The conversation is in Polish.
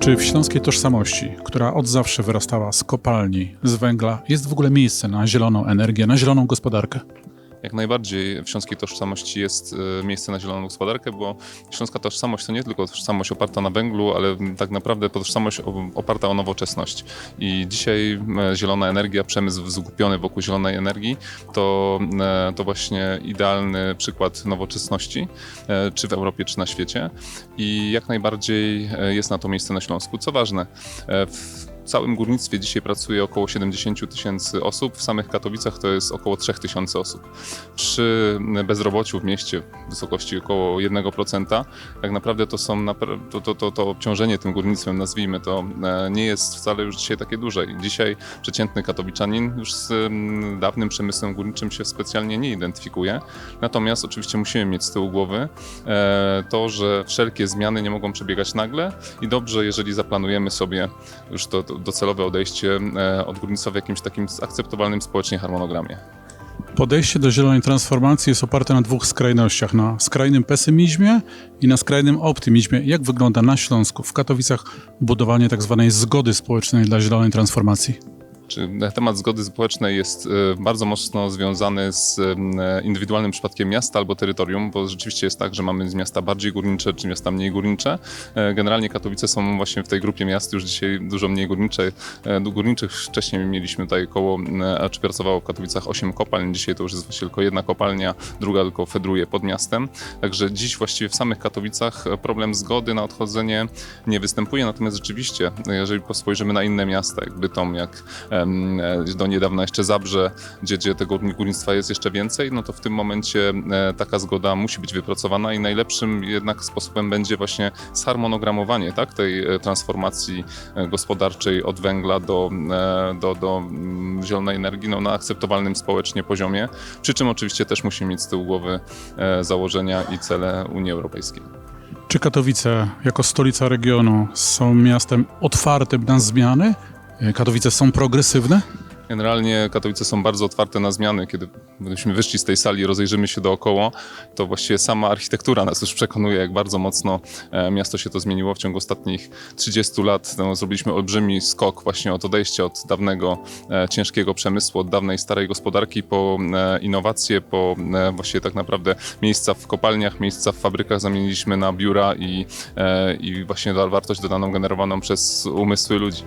Czy w śląskiej tożsamości, która od zawsze wyrastała z kopalni, z węgla, jest w ogóle miejsce na zieloną energię, na zieloną gospodarkę? Jak najbardziej w śląskiej tożsamości jest e, miejsce na zieloną gospodarkę, bo śląska tożsamość to nie tylko tożsamość oparta na węglu, ale tak naprawdę tożsamość oparta o nowoczesność. I dzisiaj e, zielona energia, przemysł zgubiony wokół zielonej energii, to, e, to właśnie idealny przykład nowoczesności, czy w Europie, czy na świecie. I jak najbardziej jest na to miejsce na Śląsku. Co ważne, w całym górnictwie dzisiaj pracuje około 70 tysięcy osób, w samych Katowicach to jest około 3 tysięcy osób. Przy bezrobociu w mieście w wysokości około 1%, tak naprawdę to są to, to, to, to obciążenie tym górnictwem, nazwijmy to, e, nie jest wcale już dzisiaj takie duże. Dzisiaj przeciętny katowiczanin już z dawnym przemysłem górniczym się specjalnie nie identyfikuje. Natomiast oczywiście musimy mieć z tyłu głowy e, to, że wszelkie zmiany nie mogą przebiegać nagle i dobrze, jeżeli zaplanujemy sobie już to, to docelowe odejście e, od górnictwa w jakimś takim akceptowalnym społecznie harmonogramie. Podejście do zielonej transformacji jest oparte na dwóch skrajnościach: na skrajnym pesymizmie i na skrajnym optymizmie. Jak wygląda na Śląsku, w Katowicach, budowanie tak zwanej zgody społecznej dla zielonej transformacji? Czy temat zgody społecznej jest e, bardzo mocno związany z e, indywidualnym przypadkiem miasta albo terytorium, bo rzeczywiście jest tak, że mamy miasta bardziej górnicze czy miasta mniej górnicze. E, Generalnie Katowice są właśnie w tej grupie miast już dzisiaj dużo mniej górnicze. górniczych. Wcześniej mieliśmy tutaj około, a czy pracowało w Katowicach 8 kopalń, dzisiaj to już jest właściwie tylko jedna kopalnia, druga tylko fedruje pod miastem. Także dziś właściwie w samych Katowicach problem zgody na odchodzenie nie występuje, natomiast rzeczywiście, jeżeli spojrzymy na inne miasta, jak Bytom, jak do niedawna jeszcze Zabrze, gdzie, gdzie tego górnictwa jest jeszcze więcej, no to w tym momencie e, taka zgoda musi być wypracowana i najlepszym jednak sposobem będzie właśnie zharmonogramowanie tak, tej e, transformacji e, gospodarczej od węgla do, e, do, do mm, zielonej energii no, na akceptowalnym społecznie poziomie, przy czym oczywiście też musimy mieć z tyłu głowy e, założenia i cele Unii Europejskiej. Czy Katowice, jako stolica regionu, są miastem otwartym na zmiany? Y, Katowice są progresywne? Generalnie Katowice są bardzo otwarte na zmiany. Kiedy byśmy wyszli z tej sali i rozejrzymy się dookoła, to właściwie sama architektura nas już przekonuje, jak bardzo mocno e, miasto się to zmieniło w ciągu ostatnich 30 lat. No, zrobiliśmy olbrzymi skok właśnie od odejścia od dawnego e, ciężkiego przemysłu, od dawnej starej gospodarki po e, innowacje, po e, właściwie tak naprawdę miejsca w kopalniach, miejsca w fabrykach zamieniliśmy na biura i, e, i właśnie wartość dodaną generowaną przez umysły ludzi.